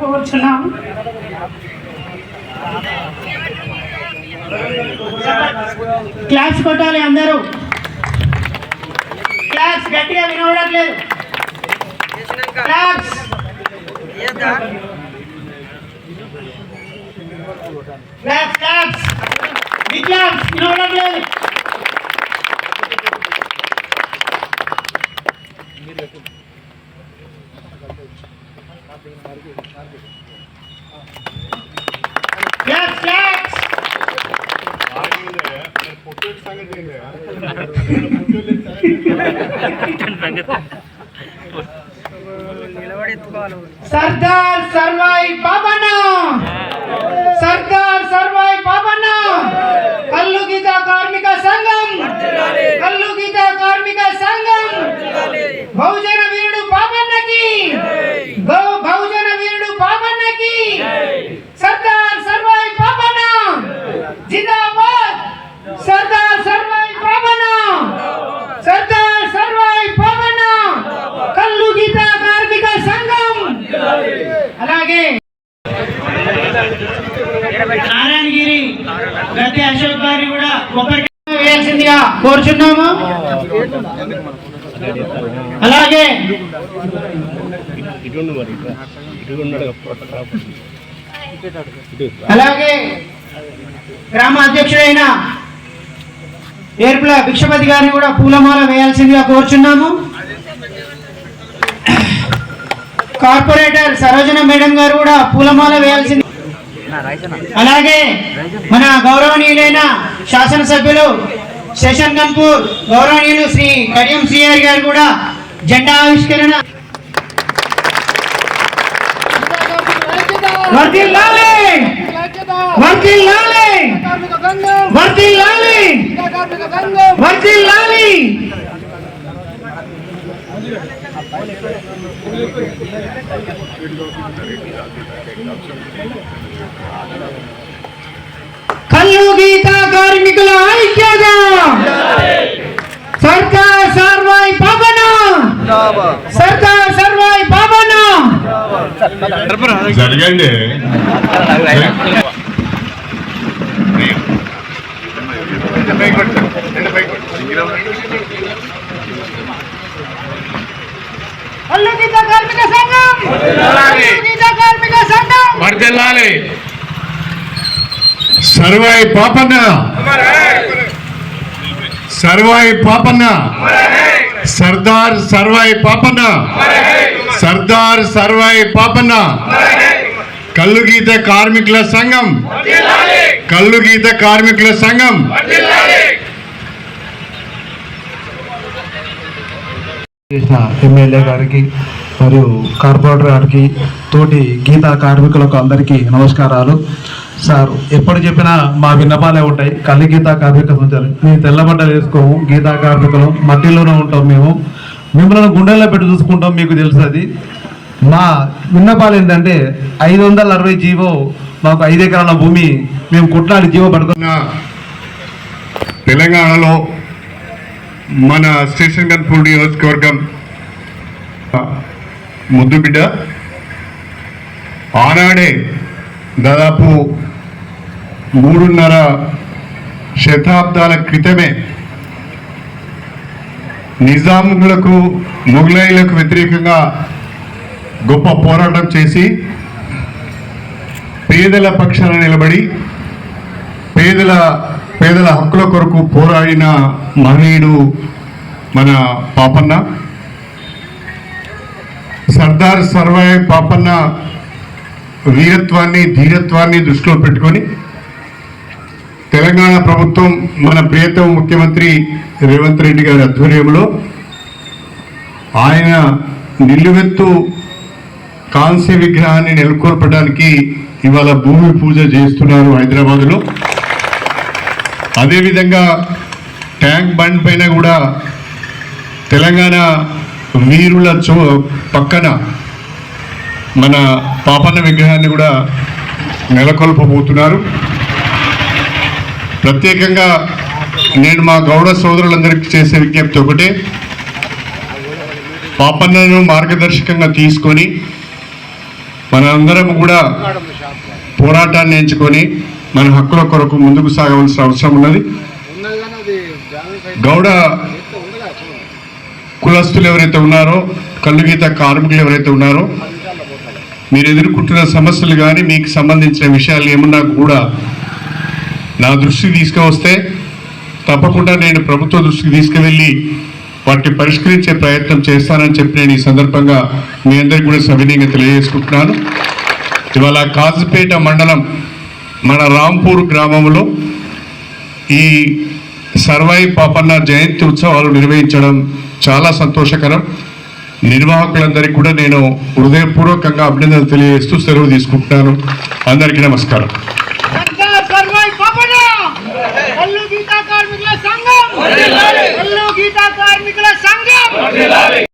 కోరుచున్నాం క్లాప్స్ కొట్టాలి అందరూ. క్లాప్స్ గట్టిగా వినవడట్లేదు క్లాప్స్ క్లాప్స్ క్లాప్స్ ఈ క్లాప్స్ వినవడట్లేదు క్లాప్స్ క్లాప్స్ సర్దార్ సర్వాయి పాపన్న సర్దార్ సర్వాయి పాపన్న కల్లు గీత కార్మిక సంఘం కల్లు గీత కార్మిక సంఘం బహుజన వీరుడు పాపన్నకి బహు- బహుజన వీరుడు పాపన్నకి సర్దార్ సర్వాయి పాపన్న జిందాబాద్ సర్దార్ సర్వాయి పాపన్న సర్దార్ సర్వాయి పాపన్న కల్లు గీత కార్మిక సంఘం అలాగే నారాయణగిరి గద్దె అశోక్ గారి కూడా ఒకరికి వేయాల్సిందిగా కోరుచున్నాము. అలాగే అలాగే గ్రామ అధ్యక్షుడైన ఏర్పుల భిక్షపతి గారిని కూడా పూలమాల వేయాల్సిందిగా కోరుచున్నాము. కార్పొరేటర్ సరోజన మేడం గారు కూడా పూలమాల వేయాల్సింది. అలాగే మన గౌరవనీయులైన శాసనసభ్యులు శేషన్ గన్పూర్ గౌరవనీయులు శ్రీ కడియం సిఆర్ గారు కూడా జెండా ఆవిష్కరణ. వర్తిల్లాలి వర్తిల్లాలి వర్తిల్లాలి వర్ధిల్లాలి గీత కార్మికుల ఐక్యత! సర్కార్ సర్వాయి పాపన! సర్కార్ సర్వాయి పాపన! జరగండి కల్లు గీత కార్మిక సంఘం కల్లు గీత కార్మిక సంఘం వర్దిల్లాలి. సర్వాయి పాపన్న. సర్వాయి పాపన్న. సర్దార్ సర్వాయి పాపన్న. సర్దార్ సర్వాయి పాపన్న. కల్లు గీత కార్మికుల సంఘం. కల్లు గీత కార్మికుల సంఘం. చేసిన ఎమ్మెల్యే గారికి మరియు కార్పొరేటర్ గారికి తోటి గీతా కార్మికులకు అందరికీ నమస్కారాలు. సార్ ఎప్పుడు చెప్పినా మా విన్నపాలే ఉంటాయి. కళ్ళు గీతా కార్మిక సంచాలి మేము తెల్లబడ్డలు వేసుకోము గీతా కార్మికులు. మట్టిలోనే ఉంటాం మేము. మిమ్మల్ని గుండెల్లో పెట్టి చూసుకుంటాం మీకు తెలుసు అది మా విన్నపాలు ఏంటంటే ఐదు వందల అరవై జీవో మాకు ఐదు ఎకరాల భూమి మేము కొట్లాడి జీవో పడుతున్నా తెలంగాణలో మన స్టేషన్ గన్పూర్ నియోజకవర్గం ముద్దు బిడ్డ. ఆనాడే దాదాపు మూడున్నర శతాబ్దాల క్రితమే నిజాములకు మొఘలాయిలకు వ్యతిరేకంగా గొప్ప పోరాటం చేసి పేదల పక్షాన నిలబడి పేదల పేదల హక్కుల కొరకు పోరాడిన మహనీయుడు మన పాపన్న. సర్దార్ సర్వాయి పాపన్న వీరత్వాన్ని ధీరత్వాన్ని దృష్టిలో పెట్టుకొని తెలంగాణ ప్రభుత్వం మన ప్రియతమ ముఖ్యమంత్రి రేవంత్ రెడ్డి గారి ఆధ్వర్యంలో ఆయన నిలువెత్తు కాంస్య విగ్రహాన్ని నెలకొల్పడానికి ఇవాళ భూమి పూజ చేస్తున్నారు హైదరాబాద్లో. అదేవిధంగా ట్యాంక్ బండ్ పైన కూడా తెలంగాణ వీరుల చో పక్కన మన పాపన్న విగ్రహాన్ని కూడా నెలకొల్పబోతున్నారు. ప్రత్యేకంగా నేను మా గౌడ సోదరులందరికీ చేసే విజ్ఞప్తి ఒకటే. పాపన్నను మార్గదర్శకంగా తీసుకొని మనందరం కూడా పోరాటాన్ని ఎంచుకొని మన హక్కుల కొరకు ముందుకు సాగవలసిన అవసరం ఉన్నది. గౌడ కులస్తులు ఎవరైతే ఉన్నారో కళ్ళుగీత కార్మికులు ఎవరైతే ఉన్నారో మీరు ఎదుర్కొంటున్న సమస్యలు కానీ మీకు సంబంధించిన విషయాలు ఏమన్నా కూడా నా దృష్టికి తీసుకువస్తే తప్పకుండా నేను ప్రభుత్వ దృష్టికి తీసుకువెళ్ళి వాటిని పరిష్కరించే ప్రయత్నం చేస్తానని చెప్పి నేను ఈ సందర్భంగా మీ అందరికీ కూడా సవినీయంగా తెలియజేసుకుంటున్నాను. ఇవాళ కాజుపేట మండలం మన రాంపూర్ గ్రామంలో ఈ సర్వాయి పాపన్న జయంతి ఉత్సవాలు నిర్వహించడం చాలా సంతోషకరం. నిర్వాహకులందరికీ కూడా నేను హృదయపూర్వకంగా అభినందనలు తెలియజేస్తూ సెలవు తీసుకుంటున్నాను. అందరికీ నమస్కారం. సర్దార్ సర్వాయి పాపన్న కల్లు గీత కార్మికుల సంఘం! కల్లు గీత కార్మికుల సంఘం!